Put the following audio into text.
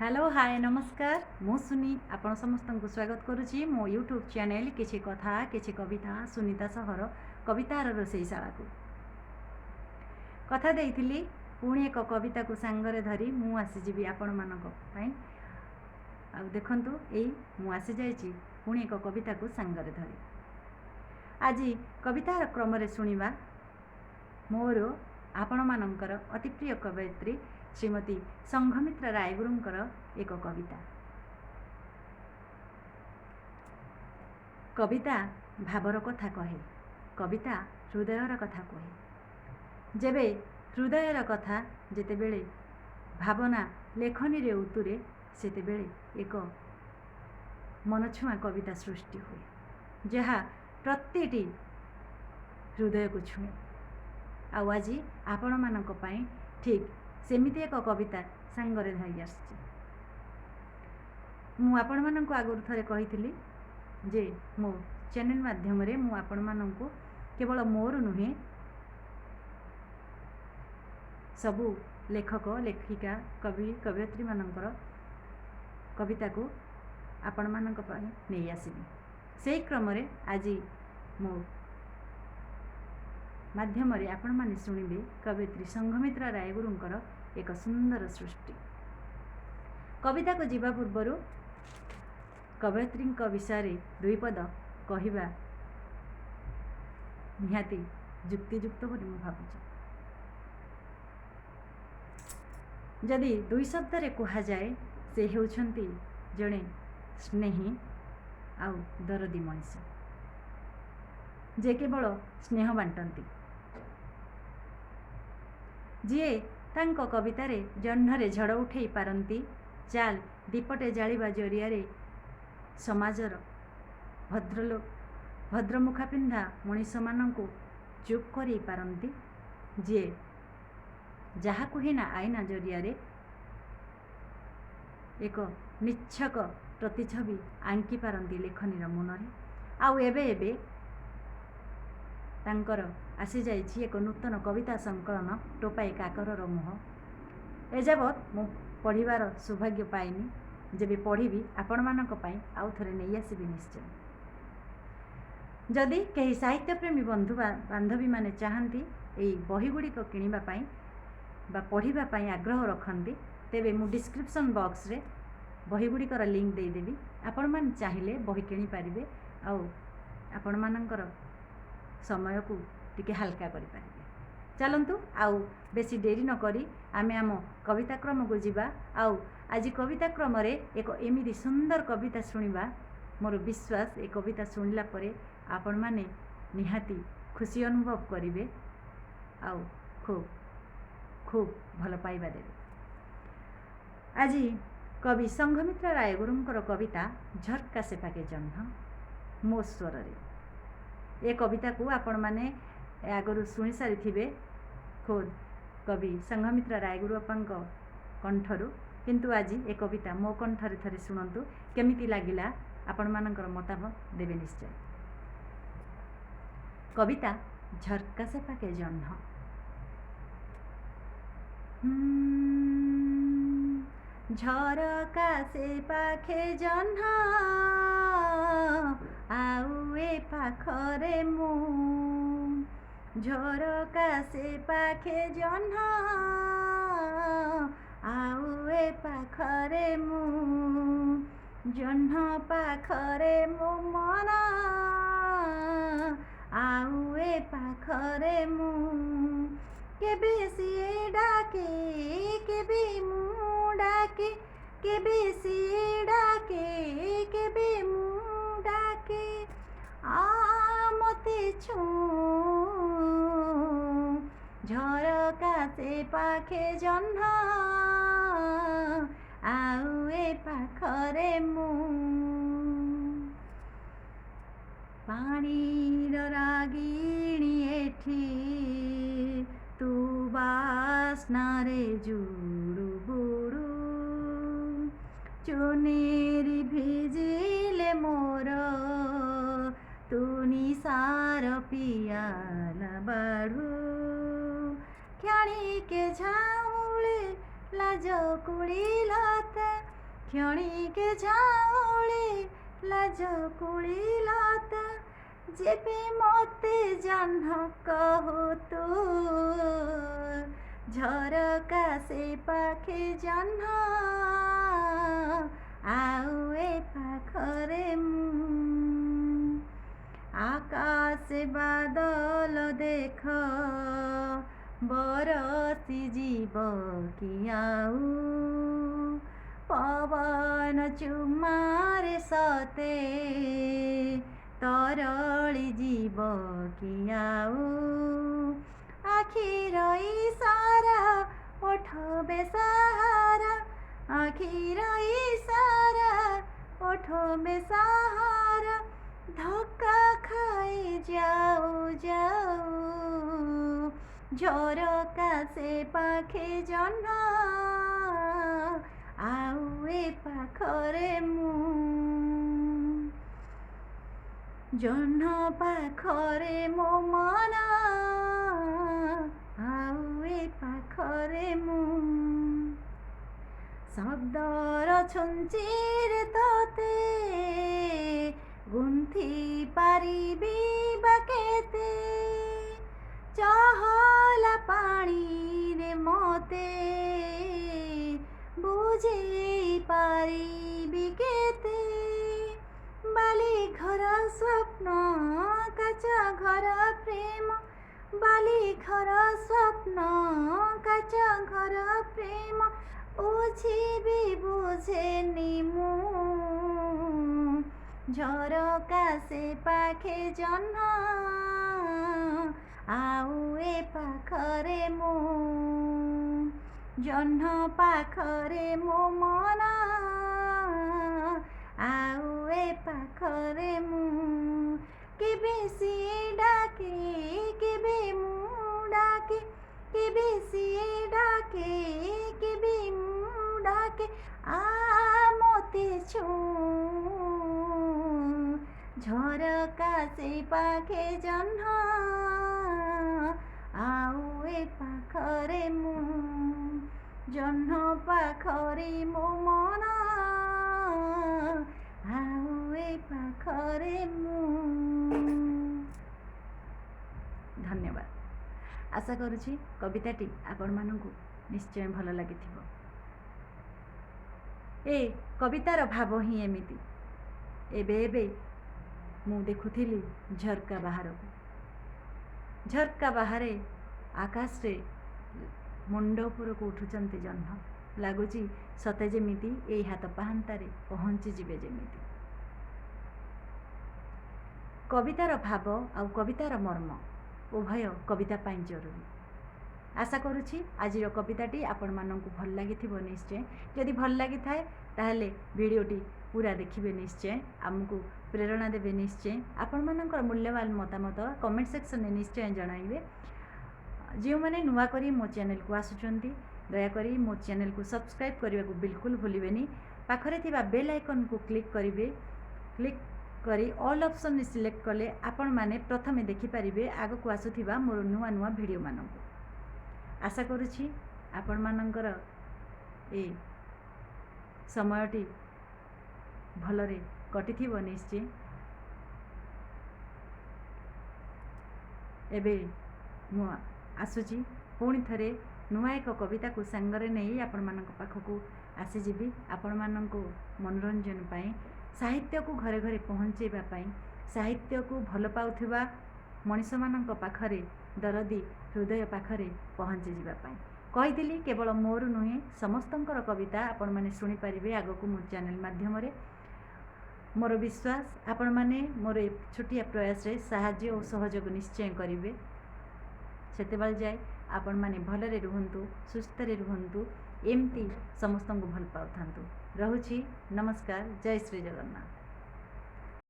Hello hi ନମସ୍କାର ମୁଁ ସୁନି ଆପଣ ସମସ୍ତଙ୍କୁ ସ୍ୱାଗତ କରୁଛି ମୋ ୟୁଟ୍ୟୁବ୍ ଚ୍ୟାନେଲ୍ କିଛି କଥା କିଛି କବିତା ସୁନିତା ସହର କବିତାର ରୋଷେଇଶାଳାକୁ କଥା ଦେଇଥିଲି ପୁଣି ଏକ କବିତାକୁ ସାଙ୍ଗରେ ଧରି ମୁଁ ଆସିଯିବି ଆପଣମାନଙ୍କ ପାଇଁ। ଆଉ ଦେଖନ୍ତୁ ଏଇ ମୁଁ ଆସିଯାଇଛି ପୁଣି ଏକ କବିତାକୁ ସାଙ୍ଗରେ ଧରି। ଆଜି କବିତାର କ୍ରମରେ ଶୁଣିବା ମୋର ଆପଣମାନଙ୍କର ଅତି ପ୍ରିୟ କବୟିତ୍ରୀ ଶ୍ରୀମତୀ ସଂଘମିତ୍ରା ରାୟଗୁରୁଙ୍କର ଏକ କବିତା। କବିତା ଭାବର କଥା କହେ କବିତା ହୃଦୟର କଥା କହେ। ଯେବେ ହୃଦୟର କଥା ଯେତେବେଳେ ଭାବନା ଲେଖନୀରେ ଉତୁରେ ସେତେବେଳେ ଏକ ମନଛୁଆଁ କବିତା ସୃଷ୍ଟି ହୁଏ ଯାହା ପ୍ରତିଟି ହୃଦୟକୁ ଛୁଏଁ। ଆଉ ଆଜି ଆପଣମାନଙ୍କ ପାଇଁ ଠିକ୍ ସେମିତି ଏକ କବିତା ସାଙ୍ଗରେ ଧରି ଆସିଛି। ମୁଁ ଆପଣମାନଙ୍କୁ ଆଗରୁ ଥରେ କହିଥିଲି ଯେ ମୋ ଚ୍ୟାନେଲ୍ ମାଧ୍ୟମରେ ମୁଁ ଆପଣମାନଙ୍କୁ କେବଳ ମୋର ନୁହେଁ ସବୁ ଲେଖକ ଲେଖିକା କବି କବୟିତ୍ରୀମାନଙ୍କର କବିତାକୁ ଆପଣମାନଙ୍କ ପାଇଁ ନେଇ ଆସିବି। ସେହି କ୍ରମରେ ଆଜି ମୋ ମାଧ୍ୟମରେ ଆପଣମାନେ ଶୁଣିବେ କବୟିତ୍ରୀ ସଂଘମିତ୍ରା ରାୟଗୁରୁଙ୍କର ଏକ ସୁନ୍ଦର ସୃଷ୍ଟି। କବିତାକୁ ଯିବା ପୂର୍ବରୁ କବୟିତ୍ରୀଙ୍କ ବିଷୟରେ ଦୁଇ ପଦ କହିବା ନିହାତି ଯୁକ୍ତିଯୁକ୍ତ ବୋଲି ମୁଁ ଭାବୁଛି। ଯଦି ଦୁଇ ଶବ୍ଦରେ କୁହାଯାଏ ସେ ହେଉଛନ୍ତି ଜଣେ ସ୍ନେହୀ ଆଉ ଦରଦୀ ମଣିଷ। ଯେ କେବଳ ସ୍ନେହ ବାଣ୍ଟନ୍ତି। ଯିଏ ତାଙ୍କ କବିତାରେ ଜହ୍ନରେ ଝଡ଼ ଉଠେଇ ପାରନ୍ତି ଚାଲ ଦୀପଟେ ଜାଳିବା ଜରିଆରେ ସମାଜର ଭଦ୍ରଲୋ ଭଦ୍ରମୁଖା ପିନ୍ଧା ମଣିଷମାନଙ୍କୁ ଚୁପ୍ କରେଇ ପାରନ୍ତି ଯିଏ ଯାହାକୁ ହିଁ ନା ଆଇନା ଜରିଆରେ ଏକ ନିଚ୍ଛକ ପ୍ରତିଛବି ଆଙ୍କି ପାରନ୍ତି ଲେଖନୀର ମୁନରେ। ଆଉ ଏବେ ଏବେ ତାଙ୍କର ଆସିଯାଇଛି ଏକ ନୂତନ କବିତା ସଂକଳନ ଟୋପାଏ କାକରର ମୁହଁ। ଏଯାବତ୍ ମୁଁ ପଢ଼ିବାର ସୌଭାଗ୍ୟ ପାଇନି ଯେବେ ପଢ଼ିବି ଆପଣମାନଙ୍କ ପାଇଁ ଆଉ ଥରେ ନେଇ ଆସିବି ନିଶ୍ଚୟ। ଯଦି କେହି ସାହିତ୍ୟପ୍ରେମୀ ବନ୍ଧୁ ବାନ୍ଧବୀମାନେ ଚାହାନ୍ତି ଏଇ ବହିଗୁଡ଼ିକ କିଣିବା ପାଇଁ ବା ପଢ଼ିବା ପାଇଁ ଆଗ୍ରହ ରଖନ୍ତି ତେବେ ମୁଁ ଡିସ୍କ୍ରିପ୍ସନ୍ ବକ୍ସରେ ବହିଗୁଡ଼ିକର ଲିଙ୍କ୍ ଦେଇଦେବି। ଆପଣମାନେ ଚାହିଁଲେ ବହି କିଣିପାରିବେ ଆଉ ଆପଣମାନଙ୍କର ସମୟକୁ ଟିକେ ହାଲକା କରିପାରିବେ। ଚାଲନ୍ତୁ ଆଉ ବେଶୀ ଡେରି ନକରି ଆମେ ଆମ କବିତା କ୍ରମକୁ ଯିବା। ଆଉ ଆଜି କବିତା କ୍ରମରେ ଏକ ଏମିତି ସୁନ୍ଦର କବିତା ଶୁଣିବା। ମୋର ବିଶ୍ୱାସ ଏ କବିତା ଶୁଣିଲା ପରେ ଆପଣମାନେ ନିହାତି ଖୁସି ଅନୁଭବ କରିବେ। ଆଉ ଖୁବ୍ ଖୁବ୍ ଭଲ ପାଇବା ଦେବେ। ଆଜି କବି ସଂଘମିତ୍ରା ରାୟଗୁରୁଙ୍କର କବିତା ଝର୍କା ସେପାକେ ଜହ୍ନ ମୋ ସ୍ୱରରେ। ଏ କବିତାକୁ ଆପଣମାନେ ଆଗରୁ ଶୁଣି ସାରିଥିବେ ଖୋଦ୍ କବି ସଂଘମିତ୍ରା ରାୟଗୁରୁ ବାପାଙ୍କ କଣ୍ଠରୁ କିନ୍ତୁ ଆଜି ଏ କବିତା ମୋ କଣ୍ଠରେ ଥରେ ଶୁଣନ୍ତୁ କେମିତି ଲାଗିଲା ଆପଣମାନଙ୍କର ମତାମତ ଦେବେ ନିଶ୍ଚୟ କବିତା ଝର୍କା ସେପାକେ ଜହ୍ନ ঝরকা সে পাখে জহ্ন ଆଉ ଏ ପାଖରେ ମୁଁ ଝରକା ସେ ପାଖେ ଜହ୍ନ ଆଉ ଏ ପାଖରେ ମୁଁ ଜହ୍ନ ପାଖରେ ମୋ ମନ ଆଉ ଏ ପାଖରେ ମୁଁ କେବେ ସିଏ ଡାକେ କେବେ ମୁଁ ଡାକେ କେବେ ସିଏ ଡାକେ କେବେ ମୁଁ পেয়েছ ঝরকাতে পাখে জহ্ন আউ এ পাখরে মু পানির রাগিণী এঠি তু বাসনারে জুড়ু বুড়ু। চুনেরি ভিজিলে মোর તુની સાર પિયાન બાળું ક્ષણી કે ઝાઉળી લાજો કુળી લાત ક્ષણી કે ઝાઉળી લાજો કુળી લાત যেপি মতে জহ্ন কহতো ঝরকা সে পাখে জহ্ন আউ এ পাখরে মু আকাশ বাদল দেখ, বরসি জীব কি আউ পবন চুমার সতে তরলি জীব কি আউ আখির ইশারা ওঠ বেসাহারা আখির ইশারা ওঠ বেসাহারা ধোকা কোথায় যাও যাও। ঝড় কাছে পাখে জন্ম। আউ এ পাখরে মু জহ্ন পাখরে মো মন আউ এ পাখরে মু শব্দর ছুঞ্চির তোতে। গুন্থি পারিবি বা কেতে চহলা পানির মতে। বুঝে পারিবি কেতে বালি ঘর স্বপ্ন, কাঁচা ঘর প্রেম। বালি ঘর স্বপ্ন, কাঁচা ঘর প্রেম। বুঝিবি বুঝে নিমু ଝରକା ସେ ପାଖେ ଜହ୍ନ ଆଉ ଏ ପାଖରେ ମୁଁ ଜହ୍ନ ପାଖରେ ମୋ ମନ ଆଉ ଏ ପାଖରେ ମୁଁ କେବେ ସିଏ ଡାକେ କେବେ ମୁଁ ଡାକେ କେବେ ସିଏ ଡାକେ କେବେ ମୁଁ ଡାକେ ଆ ମୋତେ ଛୁଁ ঝরকা সে পাখে জহ্ন ଆଉ ଏ ପାଖରେ ମୁଁ ଜହ୍ନ ପାଖରେ ମୋ ମନ ଆଉ ଏ ପାଖରେ ମୁଁ ଧନ୍ୟବାଦ ଆଶା କରୁଛି କବିତାଟି ଆପଣମାନଙ୍କୁ ନିଶ୍ଚୟ ଭଲ ଲାଗିଥିବ ଏ କବିତାର ଭାବ ହିଁ ଏମିତି ଏବେ ଏବେ ମୁଁ ଦେଖୁଥିଲି ଝରକା ବାହାରକୁ। ଝରକା ବାହାରେ ଆକାଶରେ ମୁଣ୍ଡ ଉପରକୁ ଉଠୁଛନ୍ତି ଜହ୍ନ। ଲାଗୁଛି ସତେ ଯେମିତି ଏଇ ହାତ ପାହାନ୍ତାରେ ପହଞ୍ଚିଯିବେ ଯେମିତି। କବିତାର ଭାବ ଆଉ କବିତାର ମର୍ମ ଉଭୟ କବିତା ପାଇଁ ଜରୁରୀ। ଆଶା କରୁଛି ଆଜିର କବିତାଟି ଆପଣମାନଙ୍କୁ ଭଲ ଲାଗିଥିବ ନିଶ୍ଚୟ। ଯଦି ଭଲ ଲାଗିଥାଏ ତାହେଲେ ଭିଡ଼ିଓଟି ପୁରା ଦେଖିବେ ନିଶ୍ଚୟ ଆମକୁ ପ୍ରେରଣା ଦେବେ ନିଶ୍ଚୟ। ଆପଣମାନଙ୍କର ମୂଲ୍ୟବାନ ମତାମତ କମେଣ୍ଟ ସେକ୍ସନରେ ନିଶ୍ଚୟ ଜଣାଇବେ। ଯେଉଁମାନେ ନୂଆ କରି ମୋ ଚ୍ୟାନେଲକୁ ଆସୁଛନ୍ତି ଦୟାକରି ମୋ ଚ୍ୟାନେଲକୁ ସବସ୍କ୍ରାଇବ୍ କରିବାକୁ ବିଲକୁଲ ଭୁଲିବେନି। ପାଖରେ ଥିବା ବେଲ୍ ଆଇକନ୍କୁ କ୍ଲିକ୍ କରିବେ। କ୍ଲିକ୍ କରି ଅଲ୍ ଅପସନ୍ରେ ସିଲେକ୍ଟ କଲେ ଆପଣମାନେ ପ୍ରଥମେ ଦେଖିପାରିବେ ଆଗକୁ ଆସୁଥିବା ମୋର ନୂଆ ନୂଆ ଭିଡ଼ିଓମାନଙ୍କୁ। ଆଶା କରୁଛି ଆପଣମାନଙ୍କର ଏ ସମୟଟି ଭଲରେ କଟିଥିବ ନିଶ୍ଚୟ ଏବେ ମୁଁ ଆସୁଛି ପୁଣି ଥରେ ନୂଆ ଏକ କବିତାକୁ ସାଙ୍ଗରେ ନେଇ ଆପଣମାନଙ୍କ ପାଖକୁ ଆସିଯିବି। ଆପଣମାନଙ୍କୁ ମନୋରଞ୍ଜନ ପାଇଁ ସାହିତ୍ୟକୁ ଘରେ ଘରେ ପହଞ୍ଚାଇବା ପାଇଁ ସାହିତ୍ୟକୁ ଭଲ ପାଉଥିବା ମଣିଷମାନଙ୍କ ପାଖରେ ଦରଦି ହୃଦୟ ପାଖରେ ପହଞ୍ଚିଯିବା ପାଇଁ। କହିଥିଲି କେବଳ ମୋର ନୁହେଁ ସମସ୍ତଙ୍କର କବିତା ଆପଣମାନେ ଶୁଣିପାରିବେ ଆଗକୁ ମୋ ଚ୍ୟାନେଲ ମାଧ୍ୟମରେ। ମୋର ବିଶ୍ୱାସ ଆପଣମାନେ ମୋର ଏ ଛୋଟିଆ ପ୍ରୟାସରେ ସାହାଯ୍ୟ ଓ ସହଯୋଗ ନିଶ୍ଚୟ କରିବେ। ସେତେବେଳେ ଯାଏ ଆପଣମାନେ ଭଲରେ ରୁହନ୍ତୁ ସୁସ୍ଥରେ ରୁହନ୍ତୁ ଏମିତି ସମସ୍ତଙ୍କୁ ଭଲ ପାଉଥାନ୍ତୁ। ରହୁଛି ନମସ୍କାର ଜୟ ଶ୍ରୀ ଜଗନ୍ନାଥ।